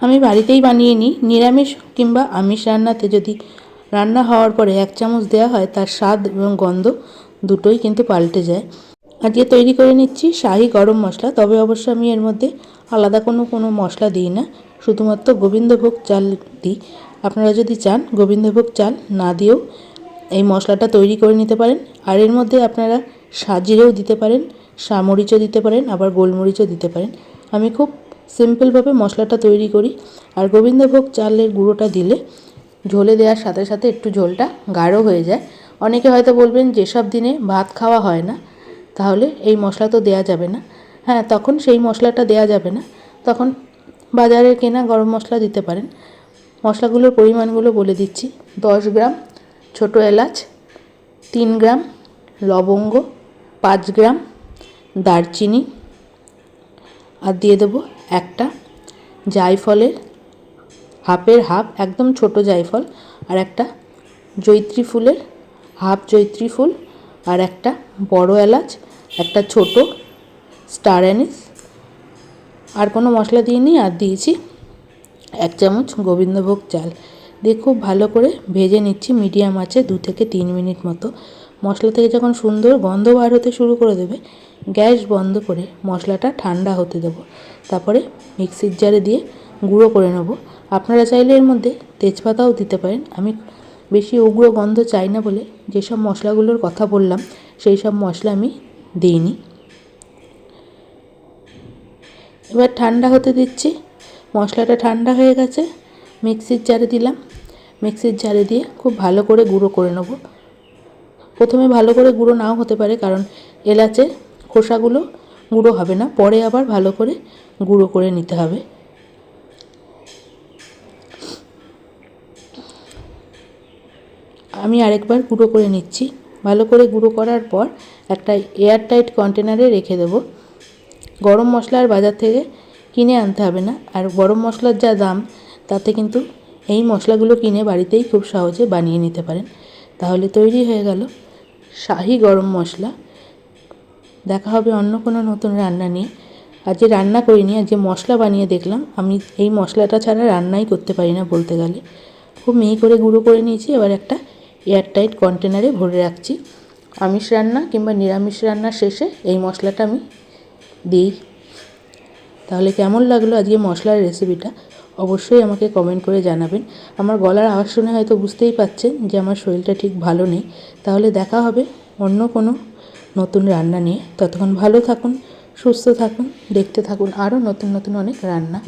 আমি বাড়িতেই বানিয়ে নিই, নিরামিষ কিংবা আমিষ রান্নাতে যদি রান্না হওয়ার পরে এক চামচ দেওয়া হয়, তার স্বাদ এবং গন্ধ দুটোই কিন্তু পাল্টে যায়। আজকে তৈরি করে নিচ্ছি শাহি গরম মশলা, তবে অবশ্য আমি এর মধ্যে আলাদা কোনো কোনো মশলা দিই না। শুধুমাত্র গোবিন্দভোগ চাল দিই। আপনারা যদি চান গোবিন্দভোগ চাল না দিয়েও এই মশলাটা তৈরি করে নিতে পারেন। আর এর মধ্যে আপনারা সাজিরেও দিতে পারেন সামরিচও দিতে পারেন, আবার গোলমরিচও দিতে পারেন। আমি খুব সিম্পলভাবে মশলাটা তৈরি করি। আর গোবিন্দভোগ চালের গুঁড়োটা দিলে ঝোলে দেওয়ার সাথে সাথে একটু ঝোলটা গাঢ় হয়ে যায়। অনেকে হয়তো বলবেন, যেসব দিনে ভাত খাওয়া হয় না, তাহলে এই মশলা তো দেওয়া যাবে না। হ্যাঁ তখন সেই মশলাটা দেওয়া যাবে না। তখন বাজারের কেনা গরম মশলা দিতে পারেন। মশলাগুলোর পরিমাণগুলো বলে দিচ্ছি। দশ গ্রাম ছোটো এলাচ, তিন গ্রাম লবঙ্গ, পাঁচ গ্রাম দারচিনি আর দিয়ে দেবো একটা জায়ফলের হাফের হাফ, একদম ছোট জায়ফল, আর একটা জৈত্রী ফুলের হাফ জৈত্রী ফুল, আর একটা বড় এলাচ, একটা ছোট স্টার অ্যানিস। আর কোনো মশলা দিইনি আর দিয়েছি এক চামচ গোবিন্দভোগ চাল। দিয়ে খুব ভালো করে ভেজে নিচ্ছি, মিডিয়াম আঁচে দু থেকে তিন মিনিট মতো মশলা থেকে যখন সুন্দর গন্ধ বার হতে শুরু করে দেবে, গ্যাস বন্ধ করে মশলাটা ঠান্ডা হতে দেবো। তারপরে মিক্সির জারে দিয়ে গুঁড়ো করে নেব। আপনারা চাইলে এর মধ্যে তেজপাতাও দিতে পারেন। আমি বেশি উগ্র গন্ধ চাই না বলে যেসব মশলাগুলোর কথা বললাম, সেই সব মশলা আমি দিইনি। এবার ঠান্ডা হতে দিচ্ছি। মশলাটা ঠান্ডা হয়ে গেছে। মিক্সির জারে দিলাম। মিক্সির জারে দিয়ে খুব ভালো করে গুঁড়ো করে নেব। প্রথমে ভালো করে গুঁড়ো নাও হতে পারে, কারণ এলাচের খোসাগুলো গুঁড়ো হবে না। পরে আবার ভালো করে গুঁড়ো করে নিতে হবে। আমি আরেকবার গুঁড়ো করে নিচ্ছি। ভালো করে গুঁড়ো করার পর একটা এয়ারটাইট কন্টেনারে রেখে দেবো। গরম মশলা আর বাজার থেকে কিনে আনতে হবে না। আর গরম মশলার যা দাম, তাতে কিন্তু এই মশলাগুলো কিনে বাড়িতেই খুব সহজে বানিয়ে নিতে পারেন। তাহলে তৈরি হয়ে গেল। শাহি গরম মশলা। দেখা হবে অন্য কোনো নতুন রান্না নিয়ে। যে রান্না করিনি যে মশলা বানিয়ে দেখলাম, আমি এই মশলাটা ছাড়া রান্নাই করতে পারি না বলতে গেলে। খুব মিহি করে গুঁড়ো করে নিয়েছি, এবার একটা এয়ারটাইট কন্টেনারে ভরে রাখছি। আমিষ রান্না কিংবা নিরামিষ রান্নার শেষে এই মশলাটা আমি দিই। তাহলে কেমন লাগল আজকে মশলার রেসিপিটা অবশ্যই আমাকে কমেন্ট করে জানাবেন। আমার গলার আওয়াজ শুনে হয়তো বুঝতেই পাচ্ছেন যে আমার শরীরটা ঠিক ভালো নেই। তাহলে দেখা হবে অন্য কোনো নতুন রান্না নিয়ে। ততক্ষণ ভালো থাকুন, সুস্থ থাকুন, দেখতে থাকুন। আরও নতুন নতুন অনেক রান্না।